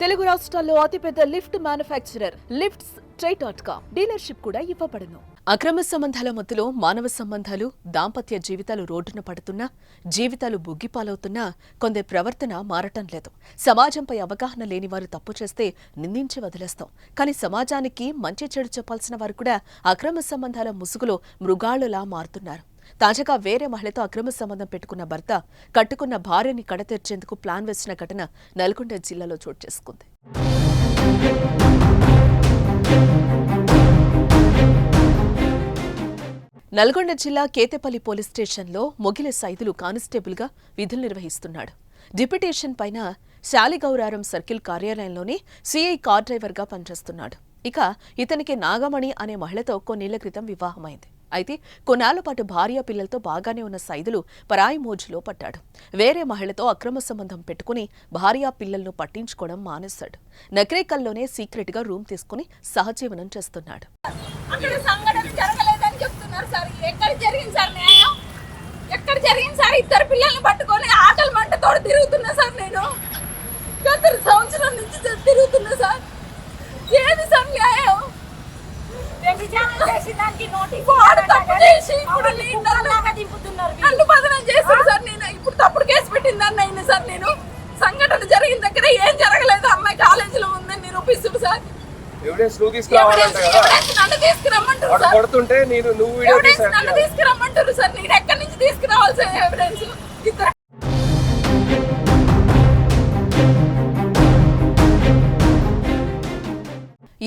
తెలుగు రాష్ట్రాల్లో అతిపెద్ద lift manufacturer lifts try dot com dealership కూడా ఇవ్వబడును. అక్రమ సంబంధాల మధ్యలో మానవ సంబంధాలు దాంపత్య జీవితాలు రోడ్డున పడుతున్నా జీవితాలు బుగ్గిపాలవుతున్నా కొందరి ప్రవర్తన మారటం లేదు. సమాజంపై అవగాహన లేని వారు తప్పు చేస్తే నిందించి వదిలేస్తాం. కానీ సమాజానికి మంచి చెడు చెప్పాల్సిన వారు కూడా అక్రమ సంబంధాల ముసుగులో మృగాళులా మారుతున్నారు. తాజాగా వేరే మహిళతో అక్రమ సంబంధం పెట్టుకున్న భర్త కట్టుకున్న భార్యని కడతెర్చేందుకు ప్లాన్ వేసిన ఘటన నల్గొండ జిల్లాలో చోటు చేసుకుంది. నల్గొండ జిల్లా కేతేపల్లి పోలీస్ స్టేషన్లో మొగిలి సైదులు కానిస్టేబుల్గా విధులు నిర్వహిస్తున్నాడు. డిప్యుటేషన్ పైన శాలిగౌరారం సర్కిల్ కార్యాలయంలోనే సీఐ కార్ డ్రైవర్గా పనిచేస్తున్నాడు. ఇక ఇతనికి నాగమణి అనే మహిళతో కొన్నేళ్ళ క్రితం వివాహమైంది. అయితే కొన్నాళ్ళ పాటు భార్య పిల్లలతో బాగానే ఉన్న సైదులు పరాయి మోజులో పడ్డాడు. వేరే మహిళతో అక్రమ సంబంధం పెట్టుకుని భార్య పిల్లలను పట్టించుకోవడం మానేశాడు. నకరేకల్లోనే సీక్రెట్గా రూమ్ తీసుకుని సహజీవనం చేస్తున్నాడు. అక్కడ సంఘటన జరగలేదని చెప్తున్నారు సార్. ఎక్కడ జరిగింది సార్ న్యాయం? ఎక్కడ జరిగింది సార్? ఇద్దరు పిల్లల్ని పట్టుకొని ఆకలి మంటతోడు తిరుగుతున్నా సార్ నేను. గత సంవత్సరం నుంచి తి- తిరుగుతున్నా సార్. ఏది సార్ న్యాయం? వాడు తప్పు చేసి ఇప్పుడు నేను నన్ను- బదనం చేశారు సార్ నేను. ఇప్పుడు తప్పుడు కేసు పెట్టింది అన్న అయిన సార్ నేను. సంఘటన జరిగిన దగ్గర ఏం జరగలేదు. అమ్మాయి కాలేజీలో ఉందని నిరూపిస్తుంది సార్. ఎవిడెన్స్ నువ్వు తీసుకురావాలంట కదా. వాడు కొడుతుంటే నేను నువ్వు వీడియో ఎవిడెన్స్ తీసా నన్ను తీసుకురమ్మంటారు సార్. నేను ఎక్కడి నుంచి తీసుకురావాలి సార్ ఎవిడెన్స్ ఇద్దరు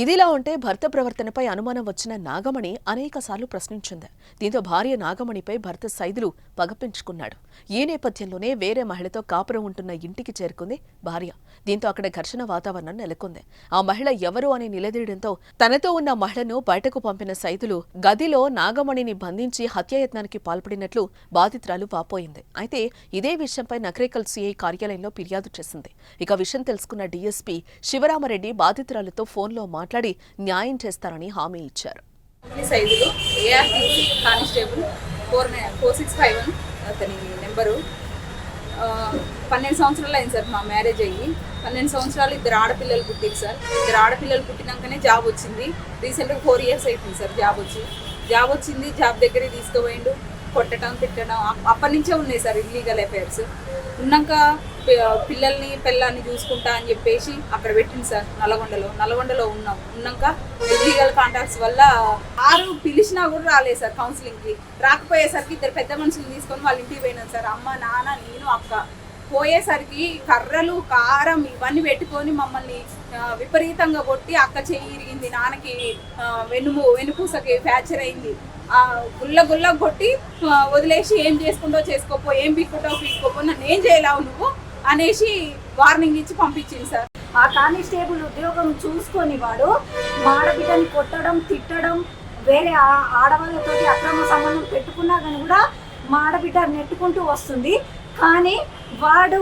ఇదిలా ఉంటే భర్త ప్రవర్తనపై అనుమానం వచ్చిన నాగమణి అనేకసార్లు ప్రశ్నించింది. దీంతో భార్య నాగమణిపై భర్త సైదులు పగపించుకున్నాడు ఈ నేపథ్యంలోనే వేరే మహిళతో కాపురం ఉంటున్న ఇంటికి చేరుకుంది భార్య. దీంతో అక్కడ ఘర్షణ వాతావరణం నెలకొంది. ఆ మహిళ ఎవరు అని నిలదీయడంతో తనతో ఉన్న మహిళను బయటకు పంపిన సైదులు గదిలో నాగమణిని బంధించి హత్యాయత్నానికి పాల్పడినట్లు బాధితురాలు వాపోయింది. అయితే ఇదే విషయంపై నకరేకల్ సీఐ కార్యాలయంలో ఫిర్యాదు చేసింది. ఇక విషయం తెలుసుకున్న డీఎస్పీ శివరామరెడ్డి బాధితురాలతో ఫోన్లో మాట్లాడి న్యాయం చేస్తారని హామీ ఇచ్చారు. సైజులు ఏఆర్టీసీ constable four four six five one అతని నెంబరు. పన్నెండు సంవత్సరాలు అయింది సార్ మా మ్యారేజ్ అయ్యి. పన్నెండు సంవత్సరాలు ఇద్దరు ఆడపిల్లలు పుట్టింది సార్. ఇద్దరు ఆడపిల్లలు పుట్టినాకనే జాబ్ వచ్చింది. రీసెంట్గా ఫోర్ ఇయర్స్ అయిపోయింది సార్ జాబ్ వచ్చి. జాబ్ వచ్చింది జాబ్ దగ్గరే తీసుకుపోయిండు. కొట్టడం తిట్టడం అప్పటి నుంచే ఉన్నాయి సార్ ఇల్లీగల్ అఫైర్స్ ఉన్నాక పిల్లల్ని పిల్లల్ని చూసుకుంటా అని చెప్పేసి అక్కడ పెట్టింది సార్ నల్గొండలో. నల్గొండలో ఉన్నాం. ఉన్నాక ఇల్లీగల్ కాంటాక్ట్స్ వల్ల ఆరు పిలిచినా కూడా రాలేదు సార్ కౌన్సిలింగ్కి రాకపోయేసరికి ఇద్దరు పెద్ద మనుషులు తీసుకొని వాళ్ళ ఇంటికి పోయినాం సార్. అమ్మ నాన్న నేను అక్క. పోయేసరికి కర్రలు కారం ఇవన్నీ పెట్టుకొని మమ్మల్ని విపరీతంగా కొట్టి అక్క చెయ్యి ఇరిగింది నాన్నకి వెనుము వెనుపూసకి ఫ్రాక్చర్ అయింది. గుల్ల గుల్ల కొట్టి వదిలేసి ఏం చేసుకుంటో చేసుకోపో ఏం పీక్కుంటో పీక్కోపో నన్ను ఏం చేయలేవు నువ్వు. అనేసి వార్నింగ్ ఇచ్చి పంపించింది సార్. ఆ కానిస్టేబుల్ ఉద్యోగం చూసుకొని వాడు మాడబిడ్డని కొట్టడం తిట్టడం వేరే ఆడవాళ్ళతో అక్రమ సంబంధం పెట్టుకున్నా కానీ కూడా మా ఆడబిడ్డ నెట్టుకుంటూ వస్తుంది. కానీ వాడు